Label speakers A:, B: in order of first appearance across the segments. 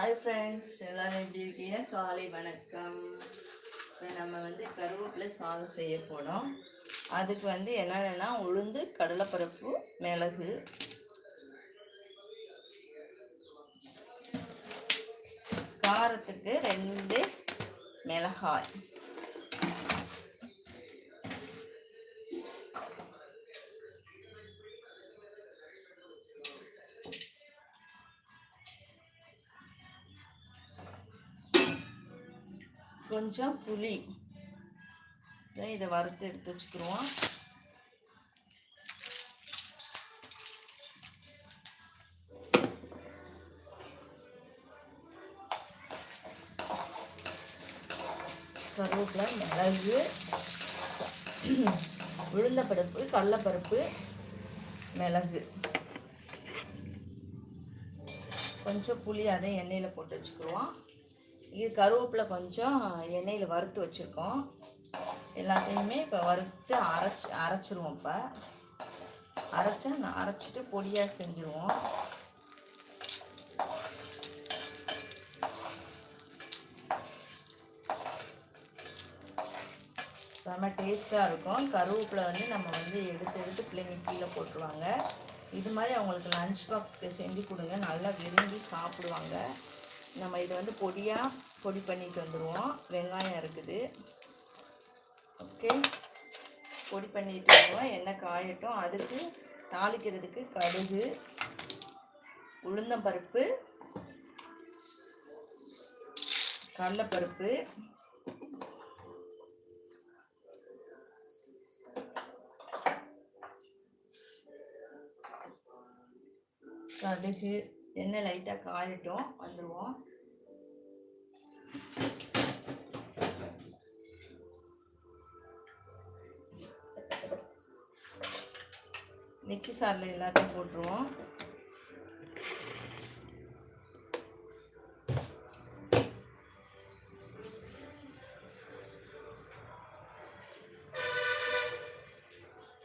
A: Hi friends எல்லோரும் எப்படி இருக்கீங்க? காலை வணக்கம். இப்போ நம்ம வந்து கருவேப்பிலை சாதம் செய்ய போகிறோம் அதுக்கு வந்து என்னென்னா உளுந்து கடலைப்பருப்பு மிளகு. காரத்துக்கு ரெண்டு மிளகாய். கொஞ்சம் புளி. இதை- வறுத்து எடுத்து வச்சுக்கிடுவோம் கருவேப்பிலை மிளகு உளுந்தப்பருப்பு கடலப்பருப்பு மிளகு. கொஞ்சம் புளி அதை எண்ணெயில் போட்டு வச்சுக்கிடுவோம் இது கருவேப்பிலை கொஞ்சம் எண்ணெயில் வறுத்து வச்சுருக்கோம். எல்லாத்தையுமே இப்போ வறுத்து அரைச்சி அரைச்சிருவோம் இப்போ. அரைச்சா அரைச்சிட்டு பொடியாக செஞ்சுருவோம். செம்ம டேஸ்ட்டாக இருக்கும். கருவேப்பிலை வந்து நம்ம வந்து எடுத்து எடுத்து பிள்ளைங்க கீழே போட்டுருவாங்க. இது மாதிரி அவங்களுக்கு லஞ்ச் பாக்ஸ்க்கு செஞ்சு கொடுங்க. நல்லா விரும்பி சாப்பிடுவாங்க. நம்ம இதை வந்து பொடியாக பொடி பண்ணிட்டு வந்துடுவோம் வெங்காயம் இருக்குது. ஓகே பொடி பண்ணிட்டு வருவோம் எண்ணெய் காயட்டும். அதுக்கு தாளிக்கிறதுக்கு கடுகு உளுந்தம்பருப்பு கடலைப்பருப்பு கடுகு எண்ணெய் லைட்டாக காயட்டும். வந்துடுவோம் சாரில் எல்லாத்தையும் போட்டுருவோம்.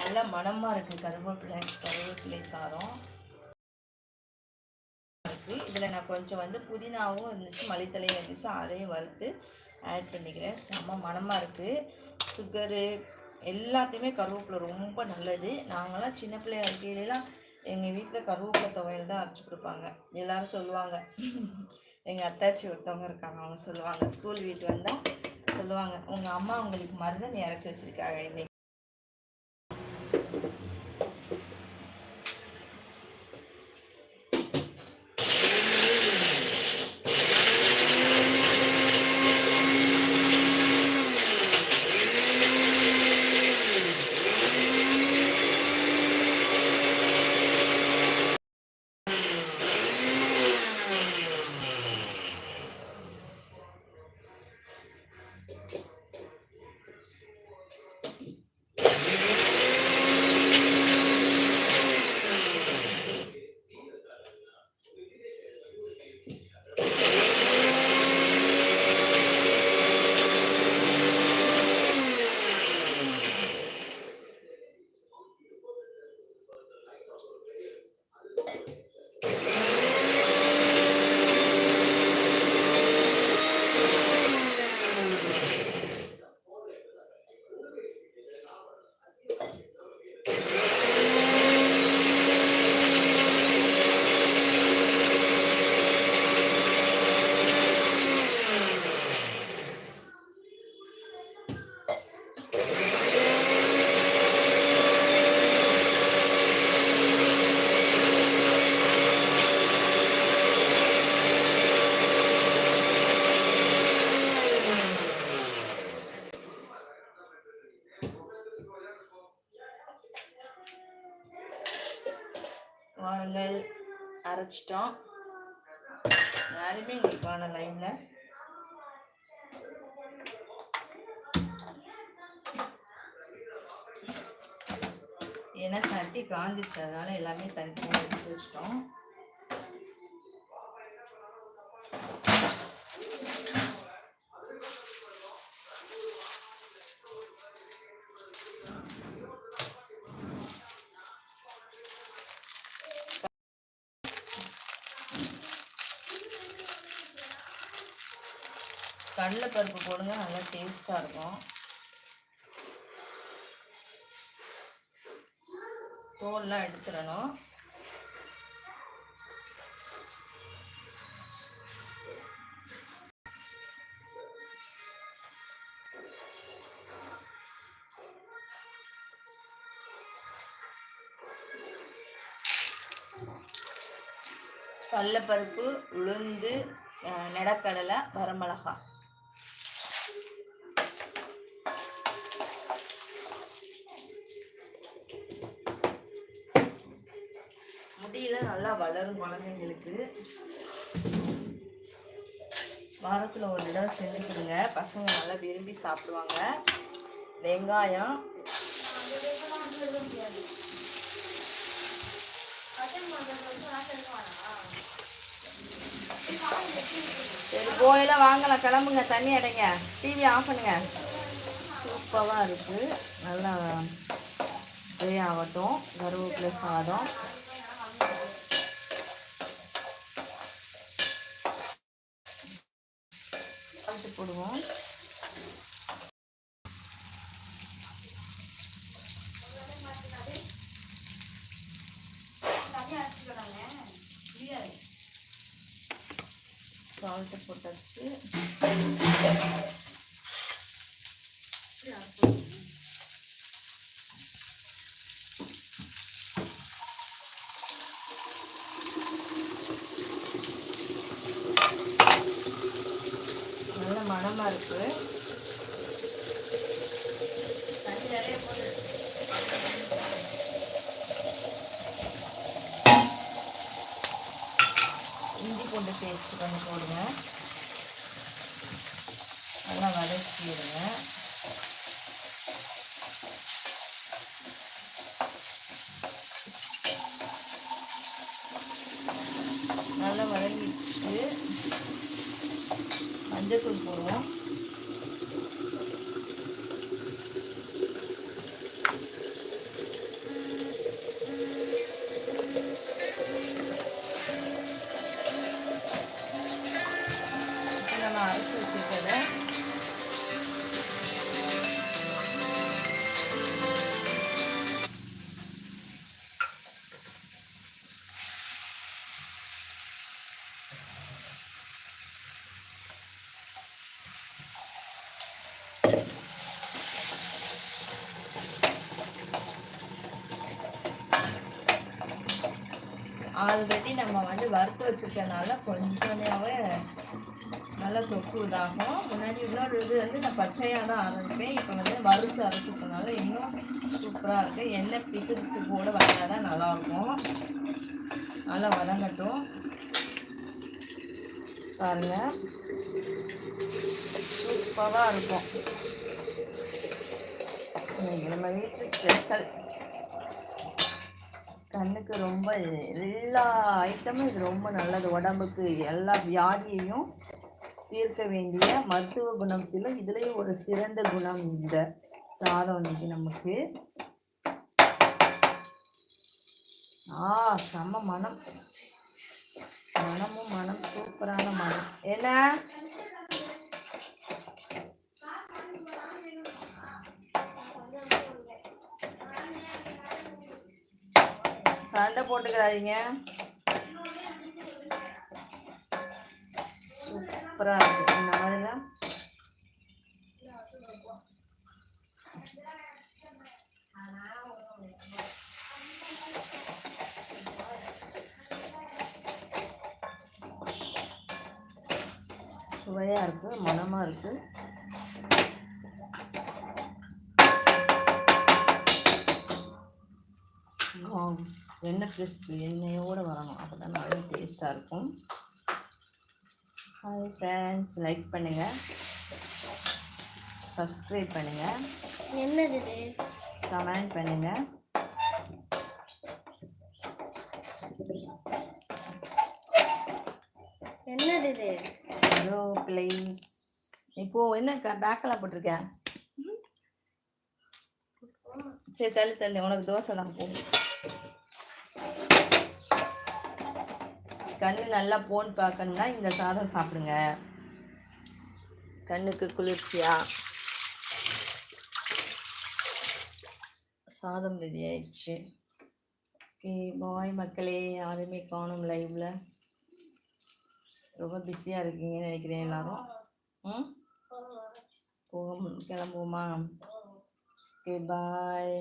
A: நல்லா மணமாக இருக்குது கருவேப்பிலை கருவேப்பிலை சாதம். இருக்குது இதில் நான் கொஞ்சம் வந்து புதினாவும் இருந்துச்சு மல்லித்தலையும் இருந்துச்சு. அதையும் வறுத்து ஆட் பண்ணிக்கிறேன். செம்ம மணமாக இருக்குது சுகரு எல்லாத்தையுமே கருவேப்பிலை ரொம்ப நல்லது. நாங்களாம் சின்ன பிள்ளையா இருக்கையிலலாம் எங்கள் வீட்டில் கருவேப்பிலை துவையல் தான் அரைச்சி கொடுப்பாங்க. எல்லாரும் சொல்லுவாங்க. எங்கள் அத்தாச்சி ஒருத்தவங்க இருக்காங்க. அவங்க சொல்லுவாங்க. ஸ்கூல் வீட்டு வந்தால் சொல்லுவாங்க. உங்கள் அம்மா உங்களுக்கு மருந்து நீ அரைச்சி வச்சுருக்காங்க இன்னைக்கு. வாங்கல் அரைச்சிட்டோம். யாருமே எங்களுக்கு காண லைனில் ஏன்னா சட்டி காஞ்சிச்சு. அதனால எல்லாமே தனித்தனியாக எடுத்து வச்சிட்டோம். கடலைப்பருப்பு போடுங்க நல்லா டேஸ்ட்டாக இருக்கும். தோல்லாம் எடுத்துடணும். கடலைப்பருப்பு உளுந்து அஹ், நிலக்கடலை முடியெல்லாம் நல்லா வளரும் குழந்தைங்களுக்கு. வாரத்தில் ஒரு தடவை செஞ்சு கொடுங்க. பசங்க நல்லா விரும்பி சாப்பிடுவாங்க. வெங்காயம். சரி போயெல்லாம் வாங்கலாம். கிளம்புங்க. தண்ணி அடைங்க. டிவி ஆஃப் பண்ணுங்க. சூப்பராக இருக்குது நல்லா ஃப்ரை ஆகட்டும் கருவேப்பிலை சாதம். சால்ட்டு போடுவோம். சால்ட்டு போட்டாச்சு. நல்ல இருக்குது இஞ்சி பூண்டு பேஸ்ட் கொஞ்சம் போடுங்க. நல்லா வதக்கிடுங்க நல்லா வதங்கிட்டு மஞ்சத்தூள் போடுவோம் இப்போ வறுத்து வச்சுருக்கனால கொஞ்சமாகவே நல்லா தொக்கு இதாகும். முன்னாடி இன்னொரு இது வந்து நான் பச்சையாக தான் அரைப்பேன் இப்போ வந்து வறுத்து அரைச்சிருக்கனால இன்னும் சூப்பராக இருக்குது எண்ணெய் பிசு பிசு கூட வந்தால் தான் நல்லாயிருக்கும். நல்லா வதங்கட்டும். பாருங்கள் சூப்பராக இருக்கும். நம்ம வீட்டு ஸ்பெஷல். கண்ணுக்கு ரொம்ப எல்லா ஐட்டமும் இது ரொம்ப நல்லது. உடம்புக்கு எல்லா வியாதியையும் தீர்க்க வேண்டிய மருத்துவ குணத்திலும் இதுலேயும் ஒரு சிறந்த குணம் இந்த சாதம் இன்னைக்கு நமக்கு. ஆ செம்ம மனம். மனமும் மனம் சூப்பரான மனம். என்ன? சண்டை போட்டுக்கிறாதீங்க? சூப்பராக இருக்கு. இந்த மாதிரிலாம் சுவையாக இருக்குது மனமாக இருக்குது எண்ணெய் கிறிஸ்பி எண்ணெயோடு வரணும். அப்போ தான் நல்லா டேஸ்ட்டாக இருக்கும். ஹாய் ஃப்ரெண்ட்ஸ் லைக் பண்ணுங்கள் சப்ஸ்கிரைப் பண்ணுங்கள்
B: என்னது
A: கமெண்ட் பண்ணுங்கள்
B: என்னது இது?
A: ஹலோ ப்ளீஸ் இப்போ என்ன பேக்கில் போட்டிருக்கேன் சரி தள்ளி தள்ளி. உனக்கு தோசை தான். போ கண்ணு நல்லா போன் பார்க்கணுன்னா இந்த சாதம் சாப்பிடுங்க. கண்ணுக்கு குளிர்ச்சியாக சாதம் ரெடி ஆயிடுச்சு. ஓகே பாய் மக்களே யாருமே காணும் லைவில் ரொம்ப பிஸியாக இருக்கீங்கன்னு நினைக்கிறேன் எல்லாரும். ம்? போக கிளம்புவோமா? Okay bye